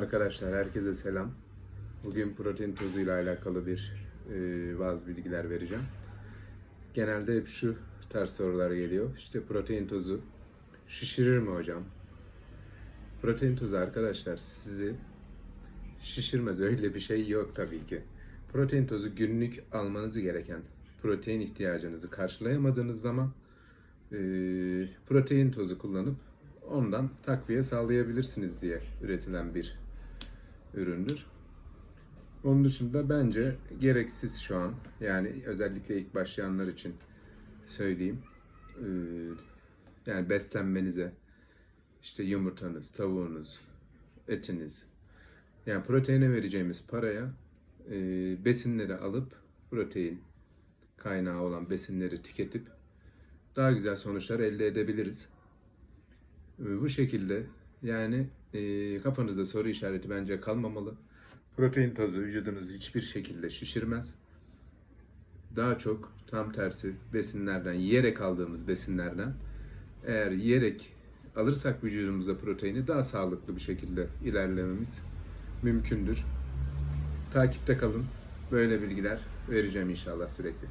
Arkadaşlar herkese selam. Bugün protein tozu ile alakalı bir e, bazı bilgiler vereceğim. Genelde hep şu tarz sorular geliyor. İşte protein tozu şişirir mi hocam? Protein tozu arkadaşlar sizi şişirmez. Öyle bir şey yok tabii ki. Protein tozu günlük almanız gereken protein ihtiyacınızı karşılayamadığınız zaman e, protein tozu kullanıp ondan takviye sağlayabilirsiniz diye üretilen bir üründür. Onun dışında bence gereksiz şu an. Yani özellikle ilk başlayanlar için söyleyeyim. Ee, yani beslenmenize işte yumurtanız, tavuğunuz, etiniz. Yani proteine vereceğimiz paraya e, besinleri alıp protein kaynağı olan besinleri tüketip daha güzel sonuçlar elde edebiliriz. Ee, Bu şekilde yani e, kafanızda soru işareti bence kalmamalı. Protein tozu vücudunuzu hiçbir şekilde şişirmez. Daha çok tam tersi besinlerden, yiyerek aldığımız besinlerden eğer yiyerek alırsak vücudumuza proteini daha sağlıklı bir şekilde ilerlememiz mümkündür. Takipte kalın. Böyle bilgiler vereceğim inşallah sürekli.